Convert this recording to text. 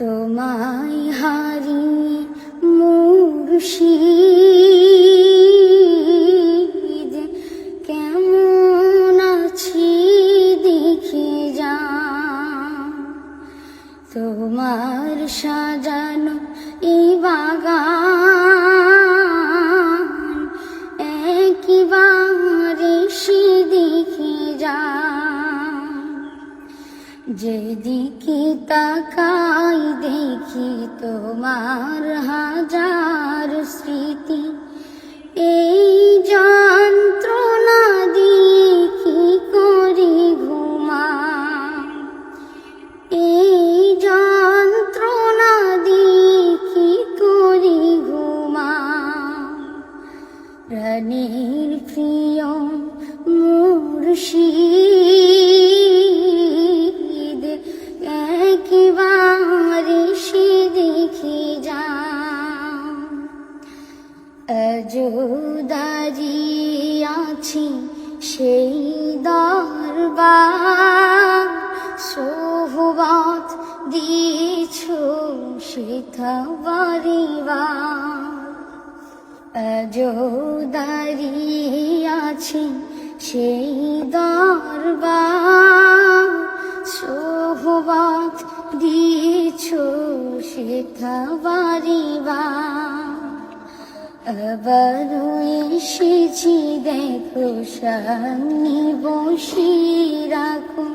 তোমায় হারিয়ে মুর্শিদ। কেমন আছি দেখে যা। তোমার সাজানো এই বাগান যেদিকে তাকাই দেখি তোমার হাজার স্মৃতি। এই যন্ত্রণা দিয়ে কি করি ঘুমা এই যন্ত্রণা দিয়ে কি করি ঘুমা প্রাণীর প্রিয় মুর্শিদ সে দেখে যা আছি সেই দরবার। সোহবাত দিয়েছ আজো দাঁড়িয়ে আছি সেই দরবার। সোহবাত দিয়েছ সেথা বারিবার আবার এসেছি দেখো সামনে বসে রাখো।